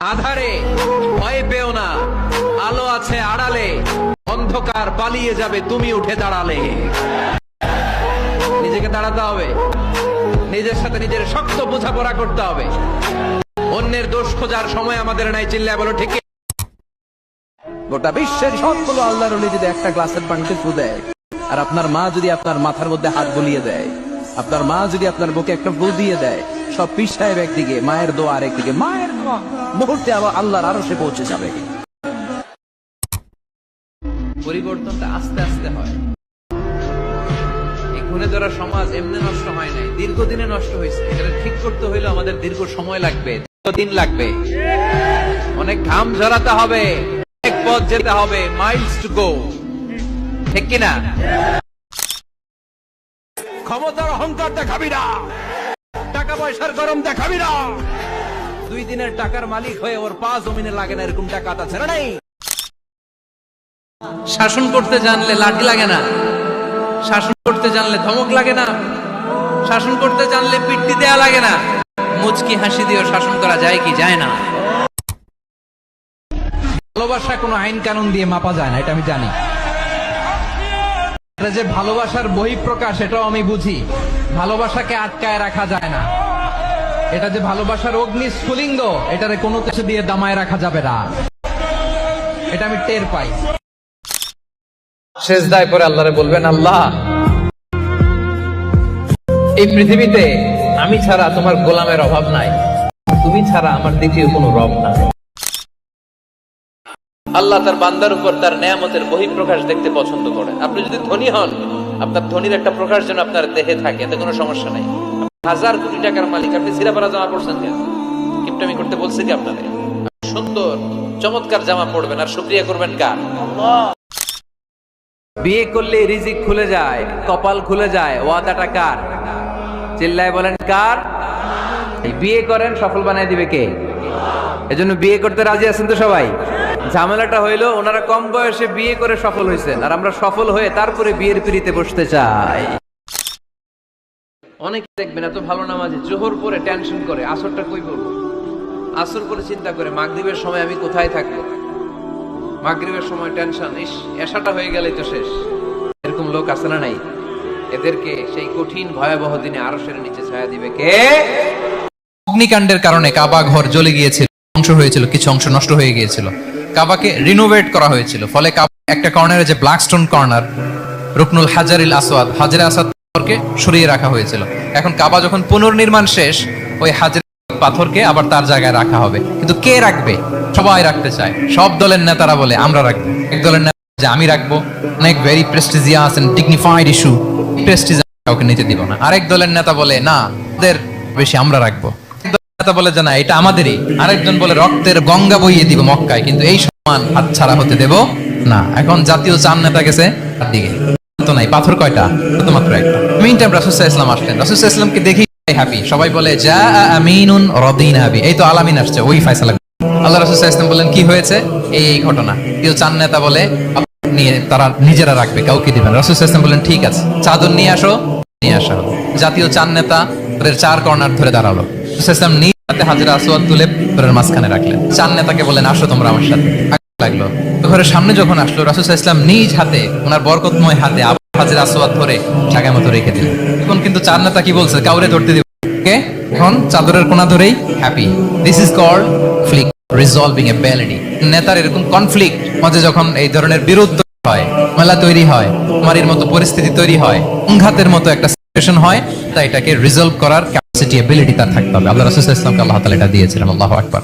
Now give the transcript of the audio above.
আধারে ভয় পেও না। আলো আছে আড়ালে। অন্ধকার পালিয়ে যাবে, তুমি উঠে দাঁড়ালে। নিজেকে দাঁড়াতে হবে। নিজের সাথে নিজের শক্ত বোঝাপড়া করতে হবে। অন্যের দোষ খোঁজার সময় আমাদের নাই, চিল্লায় বলো, ঠিক গোটা বিশ্বের সবগুলো আল্লাহর যদি একটা গ্লাসের পানিতে ফু দেয়, আর আপনার মা যদি আপনার মাথার মধ্যে হাত বুলিয়ে দেয়, আপনার মা যদি আপনার বুকে একটা ফুল দিয়ে দেয় সব সাহেব একদিকে, মায়ের দোয়া আরেকদিকে মায়ের দোয়া, মুহূর্তে আবার আল্লাহর আরও সে পৌঁছে যাবে। পরিবর্তনটা আস্তে আস্তে হয়। সমাজ এমনি নষ্ট হয় নাই। দীর্ঘদিনে নষ্ট হয়েছে। এটা ঠিক করতে হইলে আমাদের দীর্ঘ সময় লাগবে দিন লাগবে। অনেক ঘাম ঝরাতে হবে, অনেক পথ যেতে হবে মাইলস টু গো ঠিক কিনা? ক্ষমতার অহংকার দেখাবি না। টাকা পয়সার গরম দেখাবি না। দুই দিনের টাকার মালিক হয়ে ওর পা জমিনে লাগে না, এরকম টাকা আছে না নাই। শাসন করতে জানলে লাঠি লাগে না। শাসন করতে জানলে ধমক লাগে না। শাসন করতে জানলে পিট্টি দেয়া লাগে না। মুচকি হাসি দিয়েও শাসন করা যায় কি যায় না। ভালোবাসা কোনো আইন কানুন দিয়ে মাপা যায় না, এটা আমি জানি। এটা যে ভালোবাসার বহিঃপ্রকাশ, এটাও আমি বুঝি। ভালোবাসাকে আটকায় রাখা যায় না। এটা যে ভালোবাসার অগ্নি স্ফুলিঙ্গ, এটারে কোনো কিছু দিয়ে দামায় রাখা যাবে না। এটা আমি টের পাই। শেষ দায় পরে আল্লাহরে বলবেন, আল্লাহ, এই পৃথিবীতে আমি ছাড়া তোমার গোলামের অভাব নাই। তুমি ছাড়া আমার দ্বিতীয় কোনো রব নাই। আল্লাহ তার বান্দার উপর তার নেয়ামতের বহিঃপ্রকাশ দেখতে পছন্দ করে। আপনি যদি ধনী হন, আপনার ধনীর একটা প্রকাশ যেন আপনার দেহে থাকে, এতে কোনো সমস্যা নাই। হাজার কোটি টাকার মালিক। আপনি সিরাপারা জামা পড়ছেন কেন? কিপটামি করতে বলছে কি আপনাদের সুন্দর, চমৎকার জামা পড়বেন, আর শুক্রিয়া করবেন কার? বিয়ে করলে রিজিক খুলে যায়, কপাল খুলে যায়, ওয়াদাটা কার? চিল্লায় বলেন কার? বিয়ে করেন, সফল বানায় দিবে কে? এজন্য বিয়ে করতে রাজি আছেন তো সবাই? ঝামেলাটা হইল, ওনারা কম বয়সে বিয়ে করে সফল হয়েছেন আর আমরা সফল হয়ে তারপরে বিয়ের পিড়িতে বসতে চাই। অনেকে দেখবেন এত ভালো নামাজে জোহর পরে টেনশন করে, আসরটা কই বলব আসর করে চিন্তা করে, মাগরিবের সময় আমি কোথায় থাকব? মাগরিবের সময় টেনশন ইস, এসাটা হয়ে গেলেই তো শেষ। এরকম লোক আছে না নাই? এদেরকে সেই কঠিন ভয়াবহ দিনে আরশের নিচে ছায়া দিবে কে? অগ্নিকাণ্ডের কারণে কাবা ঘর জ্বলে গিয়েছিল অংশ হয়েছিল, কিছু অংশ নষ্ট হয়ে গিয়েছিল। কাবাকে রিনোভেট করা হয়েছিল, ফলে একটা কর্নারে যে ব্ল্যাক স্টোন কর্নার রুকনুল হাজারিল আসওয়াদ, হাজারে আসাদ পাথরকে সরিয়ে রাখা হয়েছিল। এখন কাবা যখন পুনর্নির্মাণ শেষ, ওই হাজার পাথরকে আবার তার জায়গায় রাখা হবে। কিন্তু কে রাখবে? সবাই রাখতে চায়। সব দলের নেতারা বলে, আমরা রাখব। এক দলের নেতা যে আমি রাখব। অনেক very prestigious and dignified issue prestige কাউকে নিতে দিব না। আরেক দলের নেতা বলে, না, ওদের বেশি আমরা রাখব। নেতা বলে যে এটা আমাদেরই। আরেকজন বলে, রক্তের গঙ্গা বইয়ে দিব মক্কায়, কিন্তু এই সমান হাতছাড়া হতে দেব না। এখন জাতীয় চান নেতা গেছে দিকে। তো নাই, পাথর কয়টা? শুধুমাত্র একটা। মিন টাইম রাসুসাহ ইসলাম আসলেন। রাসুসাহ ইসলামকে দেখি হ্যাপি সবাই বলে যা আমিনুন রদিন হাবি। এই তো আলামিন আসছে, ওই ফাইসালা আল্লাহ রাসুসাহ ইসলাম বললেন, কি হয়েছে? এই ঘটনা। কেউ চান নেতা বলে নিয়ে, তারা নিজেরা রাখবে, কাউকে দিবেন রাসুসাহ ইসলাম বললেন, ঠিক আছে, চাদর নিয়ে আসো, নিয়ে আসা হলো জাতীয় চান নেতা চার কর্নার ধরে দাঁড়াল। ইসলাম নিজ হাতে হাজিরা আসোয়াদ তুলে মাঝখানে রাখলেন। চান নেতাকে বলেন আসো তোমরা আমার সাথে। লাগল। ঘরের সামনে যখন আসলো, রাসুল ইসলাম নিজ হাতে, ওনার বরকতময় হাতে আবার হাজিরা আসোয়াদ ধরে জায়গা মতো রেখে দিলেন। এখন কিন্তু চার নেতা কি বলছে? কাউরে ধরতে দিব। এখন চাদরের কোনা ধরেই happy this is called flick resolving a validity নেতার এরকম কনফ্লিক্ট মাঝে যখন এই ধরনের বিরুদ্ধ হয়, মেলা তৈরি হয় মারির মতো পরিস্থিতি তৈরি হয় সংঘাতের মতো একটা সিচুয়েশন হয় তাই এটাকে রিজলভ করার ক্যাপাসিটি এবিলিটি তার থাকতে হবে। আল্লাহ রাসূল ওয়াসাল্লামকে আল্লাহ তাআলা এটা দিয়েছিলেন। আল্লাহু আকবার।